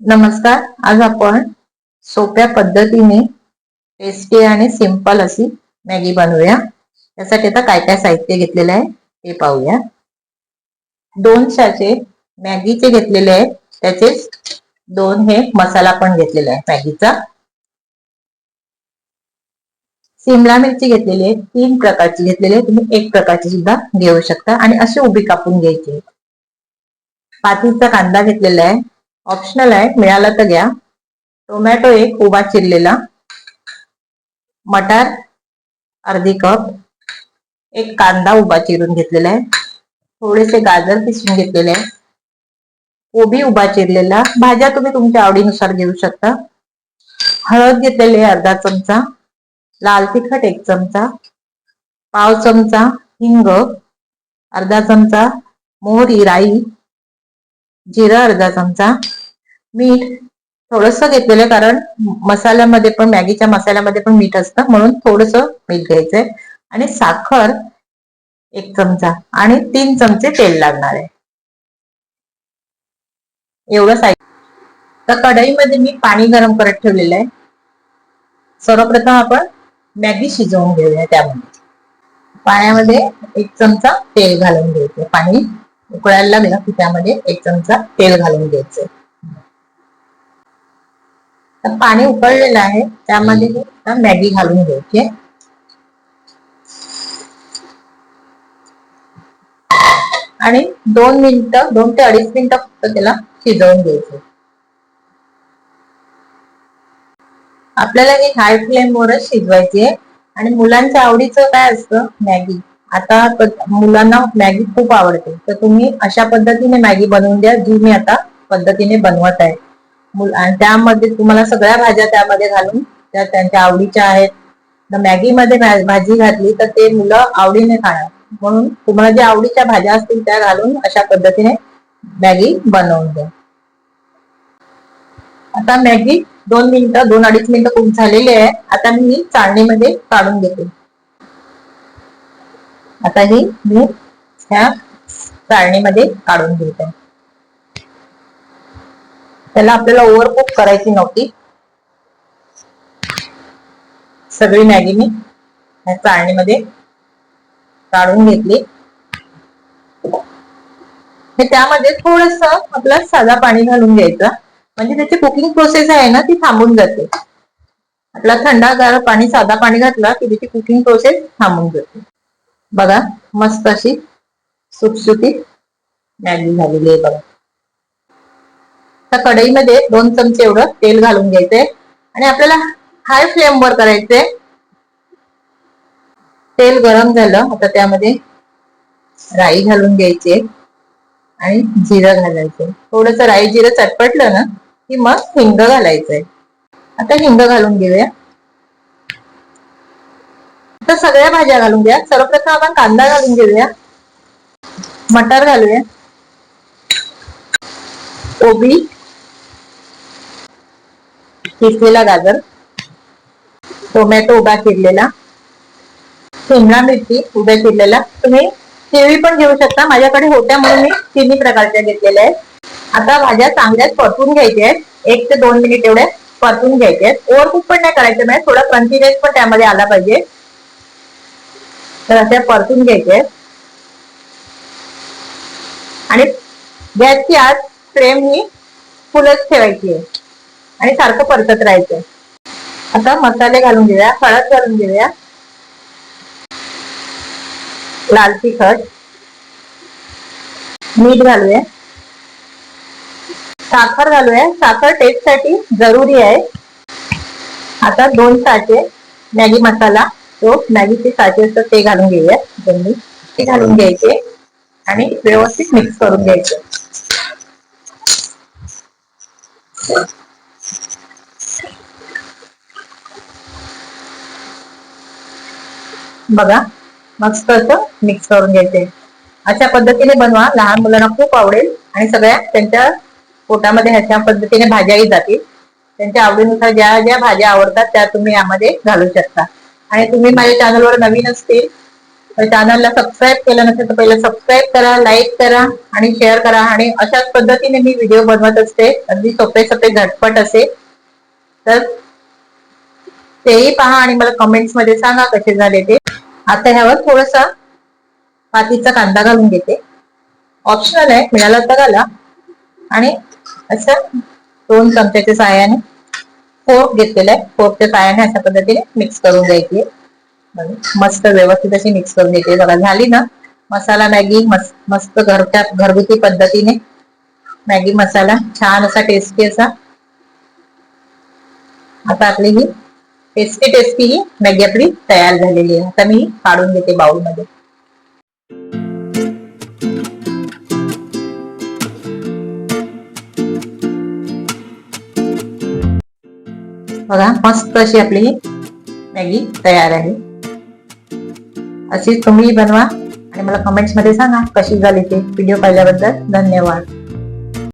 नमस्कार आज आपण सोप्या पद्धतीने टेस्टी आणि सिंपल अशी मॅगी बनवूया. त्यासाठी आता काय काय साहित्य घेतलेलं आहे ते पाहूया. दोन शाचे मॅगीचे घेतलेले आहेत त्याचे दोन हे मसाला पण घेतलेला आहे मॅगीचा. सिमला मिरची घेतलेली आहे तीन प्रकारची घेतलेली आहे. तुम्ही एक प्रकारची सुद्धा घेऊ शकता आणि अशी उभी कापून घ्यायची. पातीचा कांदा घेतलेला आहे. ऑप्शनल आहे मिळाला तर घ्या. टोमॅटो एक उभा चिरलेला. मटार अर्धी कप. एक कांदा उभा चिरून घेतलेला आहे. थोडेसे गाजर किसून घेतलेले आहे. कोबी उभा चिरलेला. भाज्या तुम्ही तुमच्या आवडीनुसार घेऊ शकता. हळद घेतलेली आहे अर्धा चमचा. लाल तिखट एक चमचा पाव चमचा हिंग अर्धा चमचा मोहरी राई जिरा अर्धा चमचा मीठ थोडस घेतलेलं कारण मसाल्यामध्ये पण मॅगीच्या मसाल्यामध्ये पण मीठ असतं म्हणून थोडस मीठ घ्यायचंय. आणि साखर एक चमचा आणि तीन चमचे तेल लागणार आहे. एवढं साहित्य. तर कढईमध्ये मी पाणी गरम करत ठेवलेलं आहे. सर्वप्रथम आपण मॅगी शिजवून घेऊया त्यामध्ये. पाण्यामध्ये एक चमचा तेल घालून घ्यायचं. पाणी उकळायला लागलं की त्यामध्ये एक चमचा तेल घालून घ्यायचं. पाणी उकळलेलं आहे त्यामध्ये मॅगी घालून घ्यायची आणि दोन मिनिटं दोन ते अडीच मिनिटं फक्त त्याला शिजवून घ्यायचं आपल्याला ही हाय फ्लेम वरच शिजवायची आहे आणि मुलांच्या आवडीचं काय असतं? मॅगी. आता मुलांना मॅगी खूप आवडते. तर तुम्ही अशा पद्धतीने मॅगी बनवून द्या जी मी आता पद्धतीने बनवत आहे. त्यामध्ये तुम्हाला सगळ्या भाज्या त्यामध्ये घालून त्या त्यांच्या आवडीच्या आहेत. मॅगी मध्ये भाजी घातली तर ते मुलं आवडीने खाणार. म्हणून तुम्हाला ज्या आवडीच्या भाज्या असतील त्या घालून अशा पद्धतीने मॅगी बनवून द्या. आता मॅगी दोन मिनिटं दोन अडीच मिनिटं खूप झालेली आहे आता मी चाळणीमध्ये काढून घेते. आता ही मी ह्या चाळणीमध्ये काढून घेते. त्याला आपल्याला ओव्हरकुक करायची नव्हती. सगळी मॅगी मी ह्या चाळणीमध्ये काढून घेतली. हे त्यामध्ये थोडस आपलं साधा पाणी घालून घ्यायचं. म्हणजे त्याची कुकिंग प्रोसेस आहे ना ती थांबून जाते. आपला थंडागार पाणी साधा पाणी घातला की त्याची कुकिंग प्रोसेस थांबून जाते. बघा मस्त अशी सुटसुटी मॅगी झालेली आहे बघा. आता कढईमध्ये दोन चमचे एवढं तेल घालून घ्यायचंय आणि आपल्याला हाय फ्लेमवर करायचंय तेल गरम झालं आता त्यामध्ये राई घालून घ्यायची आणि जिरं घालायचं. थोडस राई जिरं चटपटलं ना की मग हिंग घालायचंय. आता हिंग घालून घेऊया. आता सगळ्या भाज्या घालून घ्या सर्वप्रथम आपण कांदा घालून घेऊया. मटर घालूया. कोबी. किसलेला गाजर. टोमॅटो उभा चिरलेला शिमला मिरची उभ्या चिरलेला तुम्ही केळी पण घेऊ शकता. माझ्याकडे होत्या म्हणून मी तिन्ही प्रकारच्या घेतलेल्या आहेत. आता भाज्या चांगल्याच परतून घ्यायच्या आहेत. एक ते दोन मिनिट एवढे परतून घ्यायचे आहेत. ओव्हरकुक पण नाही करायचं नाही थोडा क्रंचीनेस पण त्यामध्ये आला पाहिजे. तर अशा परतून घ्यायचे आणि गॅसची आज फ्रेम ही फुलच ठेवायची आहे. आणि सारखं परतत राहायचं आता मसाले घालून घेऊया हळद घालून घेऊया. लाल तिखट. मीठ घालूया. साखर घालूया. साखर टेस्टसाठी जरुरी आहे. आता दोन साचे मॅगी मसाला तो मॅगीचे साचे असतात ते घालून घेऊया. दोन्ही ते घालून घ्यायचे आणि व्यवस्थित मिक्स करून घ्यायचे. बघा मस्त असं मिक्स करून घ्यायचे. अशा पद्धतीने बनवा. लहान मुलांना खूप आवडेल आणि सगळ्या त्यांच्या पोटामध्ये ह्याच्या पद्धतीने भाज्याही जातील. त्यांच्या आवडीनुसार ज्या ज्या भाज्या आवडतात त्या तुम्ही यामध्ये घालू शकता. आणि तुम्ही माझ्या चॅनलवर नवीन असतील चॅनलला सबस्क्राईब केलं नसेल तर पहिलं सबस्क्राईब करा लाईक करा आणि शेअर करा. आणि अशाच पद्धतीने मी व्हिडिओ बनवत असते. अगदी सोपे सोपे झटपट असे. तर तेही पहा आणि मला कमेंट्समध्ये सांगा कसे झाले ते. आता ह्यावर थोडासा पातीचा कांदा घालून घेते. ऑप्शनल आहे मिळाला तर घाला. आणि असं दोन चमच्याच्या साह्याने फोर्क घेतलेला आहे. फोर्कच्या साह्याने अशा पद्धतीने मिक्स करून द्यायची मस्त व्यवस्थित अशी मिक्स करून देते बघा झाली ना? मसाला मॅगी मस्त मस्त घरच्या घरगुती पद्धतीने मॅगी मसाला. छान असा टेस्टी असा. आता आपली ही टेस्टी टेस्टी ही मॅगी आपली तयार झालेली आहे. आता मी काढून घेते बाउल बघा मस्त अशी आपली मॅगी तयार आहे. अशीच तुम्ही बनवा आणि मला कमेंट्समध्ये सांगा कशी झाली ते व्हिडिओ पाहिल्याबद्दल. धन्यवाद.